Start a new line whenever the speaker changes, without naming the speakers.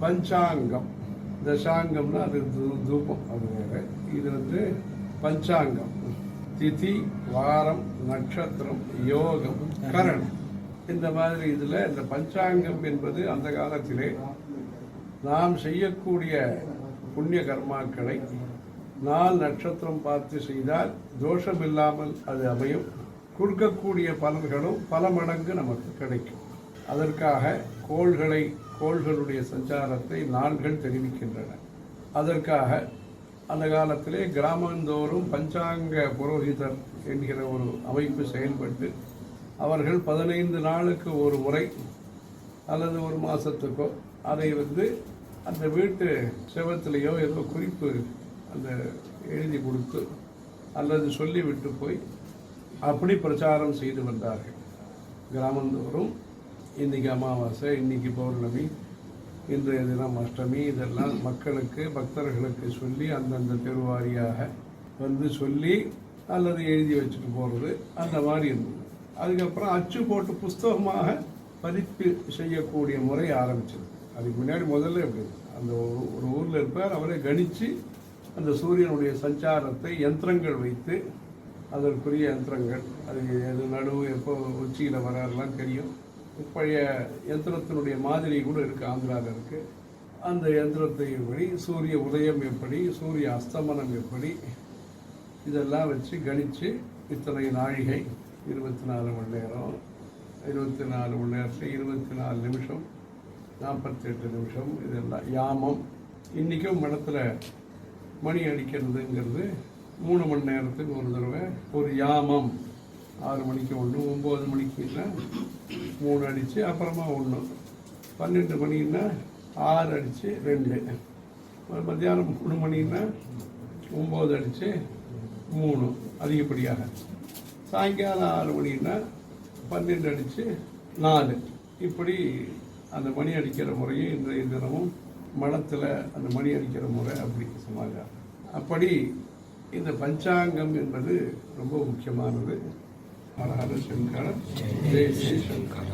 பஞ்சாங்கம். தசாங்கம்னா அது தூ- தூபம் அது வேறு. இது வந்து பஞ்சாங்கம். திதி வாரம் நட்சத்திரம் யோகம் கரணம். இந்த மாதிரி இதில் இந்த பஞ்சாங்கம் என்பது அந்த காலத்திலே நாம் செய்யக்கூடிய புண்ணிய கர்மாக்களை நாள் நட்சத்திரம் பார்த்து செய்தால் தோஷம் இல்லாமல் அது அமையும். கொடுக்கக்கூடிய பலன்களும் பல மடங்கு நமக்கு கிடைக்கும். அதற்காக கோள்களை கோள்களுடைய சஞ்சாரத்தை நாள்கள் தெரிவிக்கின்றன. அதற்காக அந்த காலத்திலே கிராமந்தோறும் பஞ்சாங்க புரோகிதர் என்கிற ஒரு அமைப்பு செயல்பட்டு அவர்கள் பதினைந்து நாளுக்கு ஒரு முறை அல்லது ஒரு மாதத்துக்கோ அதை வந்து அந்த வீட்டு செவத்திலேயோ ஏதோ குறிப்பு அந்த எழுதி கொடுத்து அல்லது சொல்லிவிட்டு போய் அப்படி பிரச்சாரம் செய்து வந்தார்கள். கிராமந்தோறும் இன்றைக்கி அமாவாசை இன்றைக்கி பௌர்ணமி இன்றைய தினம் அஷ்டமி இதெல்லாம் மக்களுக்கு பக்தர்களுக்கு சொல்லி அந்தந்த தெருவாரியாக வந்து சொல்லி அல்லது எழுதி வச்சுட்டு போகிறது அந்த மாதிரி இருந்தது. அதுக்கப்புறம் அச்சு போட்டு புஸ்தகமாக பதிப்பு செய்யக்கூடிய முறை ஆரம்பிச்சது. அதுக்கு முன்னாடி முதல்ல எப்படி அந்த ஒரு ஒரு ஊரில் இருப்பார் அவரை கணித்து அந்த சூரியனுடைய சஞ்சாரத்தை யந்திரங்கள் வைத்து அதற்குரிய யந்திரங்கள் அது எது நடுவு எப்போ உச்சியில் வராரெல்லாம் தெரியும். பழைய யந்திரத்தினுடைய மாதிரி கூட இருக்குது ஆந்திராவில் இருக்குது அந்த யந்திரத்தை எப்படி சூரிய உதயம் எப்படி சூரிய அஸ்தமனம் எப்படி இதெல்லாம் வச்சு கணித்து இத்தனை நாழிகை இருபத்தி நாலு மணி நேரம் இருபத்தி நாலு மணி நேரத்தில் இருபத்தி நாலு நிமிஷம் நாற்பத்தெட்டு நிமிஷம் இதெல்லாம் யாமம். இன்றைக்கும் மடத்தில் மணி அடிக்கிறதுங்கிறது மூணு மணி நேரத்துக்கு ஒரு தடவை ஒரு யாமம். ஆறு மணிக்கு ஒன்று ஒம்பது மணிக்குன்னா மூணு அடித்து அப்புறமா ஒன்று பன்னெண்டு மணின்னா ஆறு அடித்து ரெண்டு. மத்தியானம் மூணு மணின்னா ஒம்பது அடித்து மூணு. அதிகப்படியாக. சாயங்காலம் ஆறு மணின்னா பன்னெண்டு அடித்து நாலு. இப்படி அந்த மணி அடிக்கிற முறையும் இன்றைய தினமும் மடத்தில் அந்த மணி அடிக்கிற முறை அப்படி சமாச்சாரம். அப்படி இந்த பஞ்சாங்கம் என்பது ரொம்ப முக்கியமானது. హరహర శంకర జయ జయ శంకర